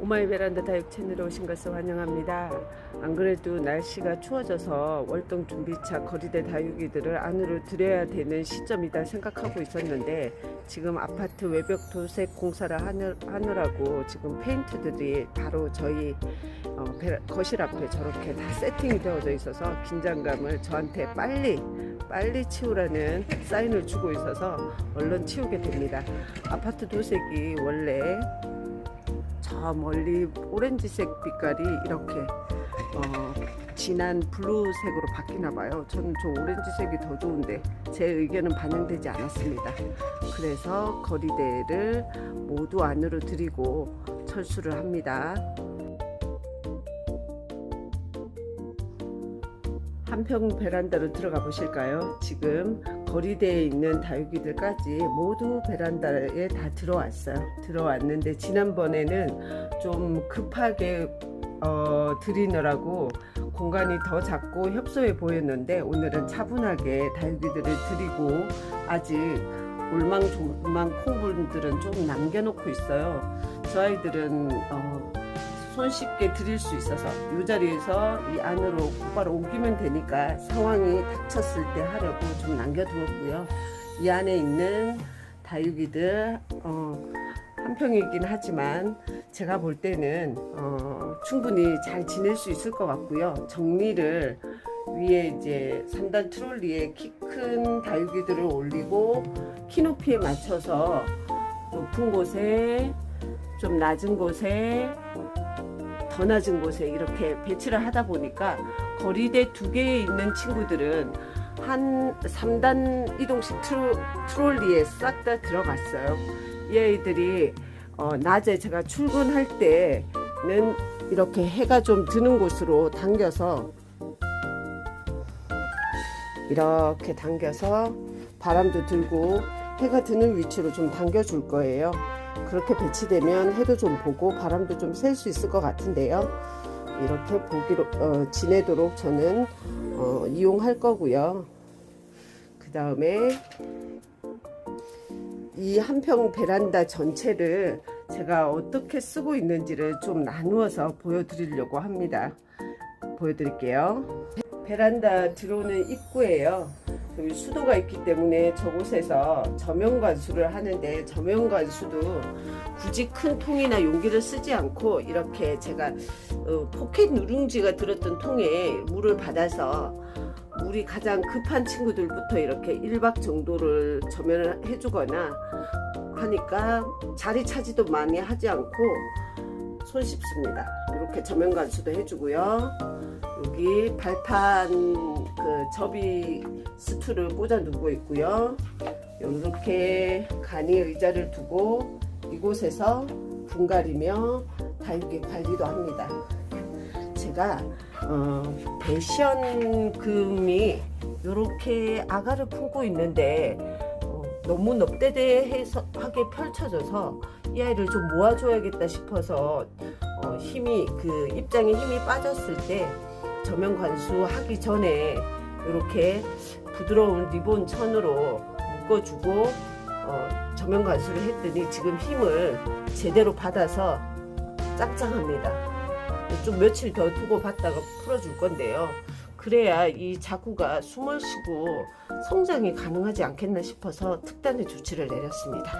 오마이 베란다 다육 채널에 오신 것을 환영합니다. 안 그래도 날씨가 추워져서 월동 준비차 거리대 다육이들을 안으로 들여야 되는 시점이다 생각하고 있었는데 지금 아파트 외벽 도색 공사를 하느, 하느라고 지금 페인트들이 바로 저희 어, 베- 거실 앞에 저렇게 다 세팅이 되어져 있어서 긴장감을 저한테 빨리 빨리 치우라는 사인을 주고 있어서 얼른 치우게 됩니다. 아파트 도색이 원래 저 멀리 오렌지색 빛깔이 이렇게 어, 진한 블루색으로 바뀌나 봐요. 저는 저 오렌지색이 더 좋은데 제 의견은 반영되지 않았습니다. 그래서 거리대를 모두 안으로 들이고 철수를 합니다. 한평 베란다로 들어가 보실까요? 지금 거리대에 있는 다육이들까지 모두 베란다에 다 들어왔어요. 들어왔는데 지난번에는 좀 급하게 어, 들이느라고 공간이 더 작고 협소해 보였는데 오늘은 차분하게 다육이들을 들이고 아직 울망졸망 콩분들은 좀 남겨놓고 있어요. 저 아이들은 어, 손쉽게 드릴 수 있어서 이 자리에서 이 안으로 곧바로 옮기면 되니까 상황이 닥쳤을 때 하려고 좀 남겨두었고요. 이 안에 있는 다육이들 어, 한 평이긴 하지만 제가 볼 때는 어, 충분히 잘 지낼 수 있을 것 같고요. 정리를 위에 이제 3단 트롤리에 키 큰 다육이들을 올리고 키 높이에 맞춰서 높은 곳에 좀 낮은 곳에 더 낮은 곳에 이렇게 배치를 하다 보니까 거리대 두 개에 있는 친구들은 한 3단 이동식 트로, 트롤리에 싹 다 들어갔어요. 이 아이들이 어, 낮에 제가 출근할 때는 이렇게 해가 좀 드는 곳으로 당겨서 이렇게 당겨서 바람도 들고 해가 드는 위치로 좀 당겨 줄 거예요. 그렇게 배치되면 해도 좀 보고 바람도 좀쐴수 있을 것 같은데요. 이렇게 보기로 어, 지내도록 저는 어, 이용할 거고요. 그 다음에 이 한 평 베란다 전체를 제가 어떻게 쓰고 있는지를 좀 나누어서 보여드리려고 합니다. 보여드릴게요. 베란다 들어오는 입구예요. 여기 수도가 있기 때문에 저곳에서 저면 관수를 하는데 저면 관수도 굳이 큰 통이나 용기를 쓰지 않고 이렇게 제가 어, 포켓 누룽지가 들었던 통에 물을 받아서 물이 가장 급한 친구들부터 이렇게 1박 정도를 저면을 해주거나 하니까 자리 차지도 많이 하지 않고 손쉽습니다. 이렇게 저면 관수도 해주고요. 여기 발판 그 접이 스툴을 꽂아 두고 있고요. 이렇게 간이 의자를 두고 이곳에서 분갈이며 다육이 관리도 합니다. 제가 어, 배션금이 이렇게 아가를 품고 있는데 어, 너무 넙대대하게 펼쳐져서 이 아이를 좀 모아줘야겠다 싶어서 어, 힘이 그 입장에 힘이 빠졌을 때 저면 관수하기 전에 이렇게 부드러운 리본 천으로 묶어주고 어, 저면 관수를 했더니 지금 힘을 제대로 받아서 짱짱합니다. 좀 며칠 더 두고 봤다가 풀어줄 건데요. 그래야 이 자구가 숨을 쉬고 성장이 가능하지 않겠나 싶어서 특단의 조치를 내렸습니다.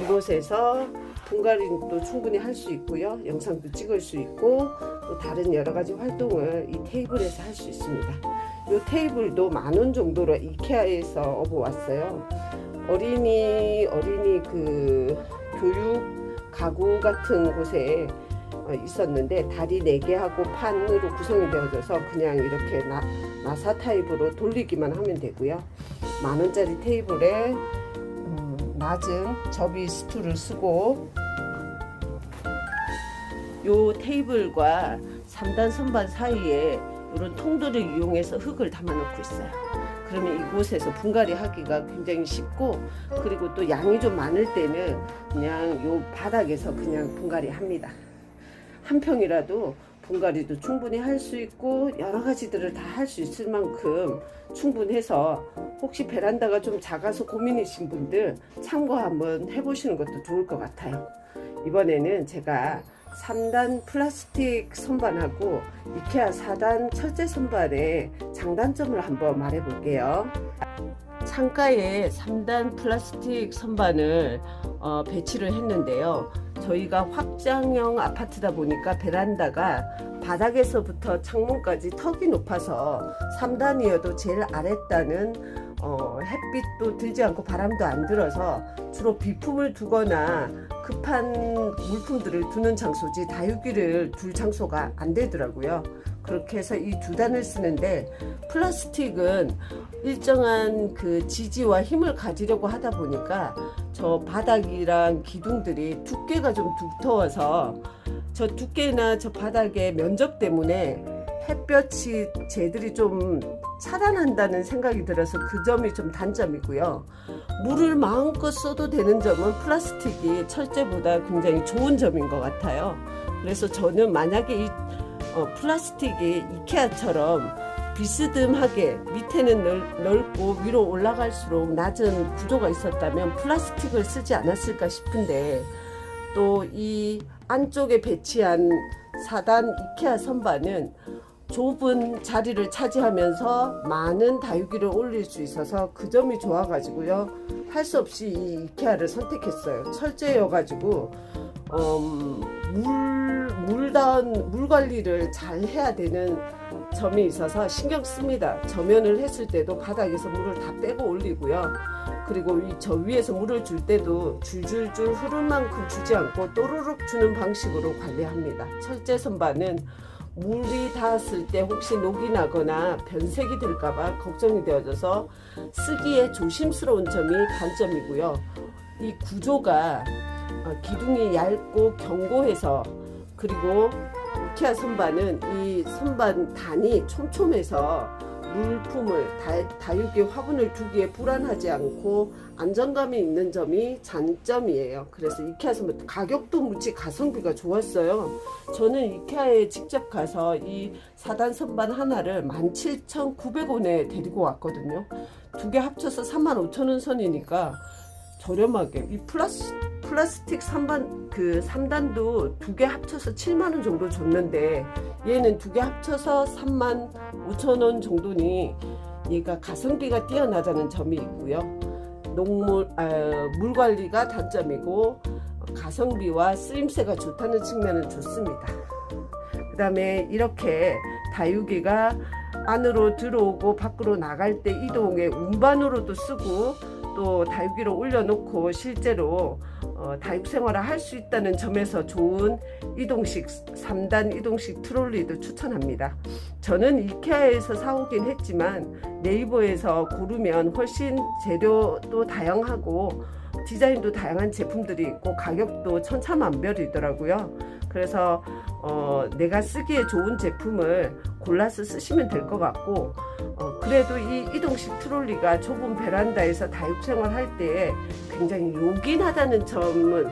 이곳에서 분갈이도 충분히 할 수 있고요. 영상도 찍을 수 있고 또 다른 여러 가지 활동을 이 테이블에서 할 수 있습니다. 이 테이블도 만 원 정도로 이케아에서 업어 왔어요. 어린이 어린이 그 교육 가구 같은 곳에 어, 있었는데 다리 4개하고 판으로 구성이 되어져서 그냥 이렇게 나, 나사 타입으로 돌리기만 하면 되고요. 만 원짜리 테이블에 음, 낮은 접이 스툴을 쓰고 요 테이블과 3단 선반 사이에 이런 통들을 이용해서 흙을 담아 놓고 있어요. 그러면 이곳에서 분갈이 하기가 굉장히 쉽고 그리고 또 양이 좀 많을 때는 그냥 요 바닥에서 그냥 분갈이 합니다. 한 평이라도 분갈이도 충분히 할 수 있고 여러 가지들을 다 할 수 있을 만큼 충분해서 혹시 베란다가 좀 작아서 고민이신 분들 참고 한번 해보시는 것도 좋을 것 같아요. 이번에는 제가 3단 플라스틱 선반하고 이케아 4단 철제 선반의 장단점을 한번 말해 볼게요. 창가에 3단 플라스틱 선반을 어, 배치를 했는데요. 저희가 확장형 아파트다 보니까 베란다가 바닥에서부터 창문까지 턱이 높아서 3단이어도 제일 아랫단은 어, 햇빛도 들지 않고 바람도 안 들어서 주로 비품을 두거나 급한 물품들을 두는 장소지 다육이를 둘 장소가 안 되더라고요. 그렇게 해서 이 두 단을 쓰는데 플라스틱은 일정한 그 지지와 힘을 가지려고 하다 보니까 저 바닥이랑 기둥들이 두께가 좀 두터워서 저 두께나 저 바닥의 면적 때문에 햇볕이 쟤들이 좀 차단한다는 생각이 들어서 그 점이 좀 단점이고요. 물을 마음껏 써도 되는 점은 플라스틱이 철제보다 굉장히 좋은 점인 것 같아요. 그래서 저는 만약에 이 어, 플라스틱이 이케아처럼 비스듬하게 밑에는 넓, 넓고 위로 올라갈수록 낮은 구조가 있었다면 플라스틱을 쓰지 않았을까 싶은데 또 이 안쪽에 배치한 4단 이케아 선반은 좁은 자리를 차지하면서 많은 다육이를 올릴 수 있어서 그 점이 좋아가지고요. 할 수 없이 이 이케아를 선택했어요. 철제여가지고 음, 물, 물다운 물 관리를 잘 해야 되는 점이 있어서 신경 씁니다. 저면을 했을 때도 바닥에서 물을 다 빼고 올리고요. 그리고 이저 위에서 물을 줄 때도 줄줄줄 흐를 만큼 주지 않고 또르륵 주는 방식으로 관리합니다. 철제 선반은 물이 닿았을 때 혹시 녹이 나거나 변색이 될까봐 걱정이 되어져서 쓰기에 조심스러운 점이 단점이고요. 이 구조가 어, 기둥이 얇고 견고해서 그리고 이케아 선반은 이 선반 단이 촘촘해서 물품을 다, 다육이 화분을 두기에 불안하지 않고 안정감이 있는 점이 장점이에요. 그래서 이케아 선반 가격도 무지 가성비가 좋았어요. 저는 이케아에 직접 가서 이 4단 선반 하나를 17,900원에 데리고 왔거든요. 두 개 합쳐서 35,000원 선이니까 저렴하게 이 플라스 플라스틱 3반 그 3단도 두 개 합쳐서 7만 원 정도 줬는데 얘는 두 개 합쳐서 3만 5천 원 정도니 얘가 가성비가 뛰어나다는 점이 있고요. 농물 아, 물 관리가 단점이고 가성비와 쓰임새가 좋다는 측면은 좋습니다. 그다음에 이렇게 다육이가 안으로 들어오고 밖으로 나갈 때 이동에 운반으로도 쓰고 또 다육이를 올려놓고 실제로 어, 다육 생활을 할 수 있다는 점에서 좋은 이동식 3단 이동식 트롤리도 추천합니다. 저는 이케아에서 사오긴 했지만 네이버에서 고르면 훨씬 재료도 다양하고 디자인도 다양한 제품들이 있고 가격도 천차만별이더라고요. 그래서 어, 내가 쓰기에 좋은 제품을 골라서 쓰시면 될 것 같고 어, 그래도 이 이동식 트롤리가 좁은 베란다에서 다육 생활 할 때에 굉장히 요긴하다는 점은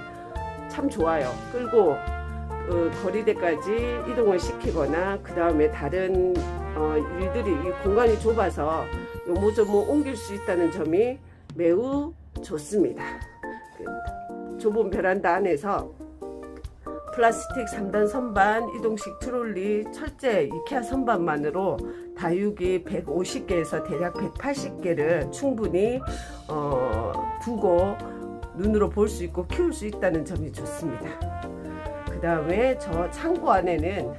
참 좋아요. 끌고 어, 거리대까지 이동을 시키거나 그 다음에 다른 어, 일들이 이 공간이 좁아서 요모조모 옮길 수 있다는 점이 매우 좋습니다. 그 좁은 베란다 안에서 플라스틱 3단 선반, 이동식 트롤리, 철제 이케아 선반만으로 다육이 150개에서 대략 180개를 충분히 어, 두고 눈으로 볼 수 있고 키울 수 있다는 점이 좋습니다. 그 다음에 저 창고 안에는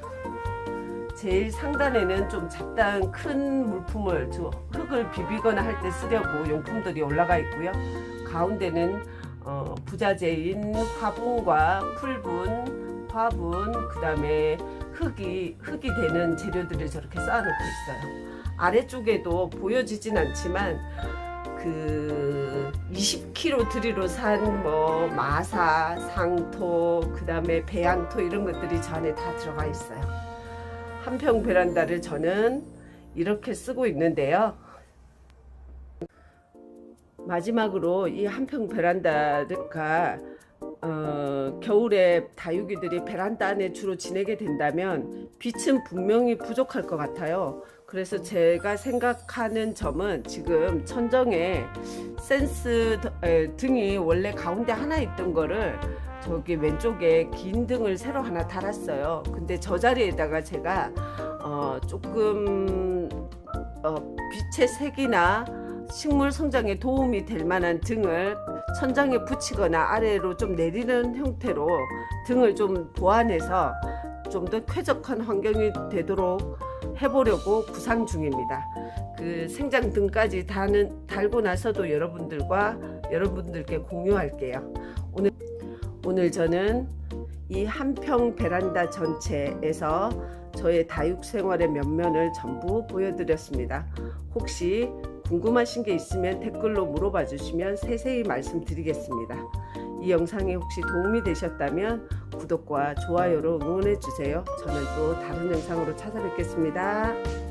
제일 상단에는 좀 잡다한 큰 물품을 저 흙을 비비거나 할 때 쓰려고 용품들이 올라가 있고요. 가운데는 어, 부자재인 화분과 풀분, 화분, 그 다음에 흙이 흙이 되는 재료들을 저렇게 쌓아놓고 있어요. 아래쪽에도 보여지진 않지만 그 20kg 드리로 산 뭐 마사, 상토, 그 다음에 배양토 이런 것들이 저 안에 다 들어가 있어요. 한평 베란다를 저는 이렇게 쓰고 있는데요. 마지막으로 이 한평 베란다가 어, 겨울에 다육이들이 베란다 안에 주로 지내게 된다면 빛은 분명히 부족할 것 같아요. 그래서 제가 생각하는 점은 지금 천정에 센스 등이 원래 가운데 하나 있던 거를 저기 왼쪽에 긴 등을 새로 하나 달았어요. 근데 저 자리에다가 제가 어, 조금 어, 빛의 색이나 식물 성장에 도움이 될 만한 등을 천장에 붙이거나 아래로 좀 내리는 형태로 등을 좀 보완해서 좀 더 쾌적한 환경이 되도록 해보려고 구상 중입니다. 그 생장 등까지 달고 나서도 여러분들과 여러분들께 공유할게요. 오늘 오늘 저는 이 한평 베란다 전체에서 저의 다육 생활의 면면을 전부 보여드렸습니다. 혹시 궁금하신 게 있으면 댓글로 물어봐 주시면 세세히 말씀드리겠습니다. 이 영상이 혹시 도움이 되셨다면 구독과 좋아요로 응원해 주세요. 저는 또 다른 영상으로 찾아뵙겠습니다.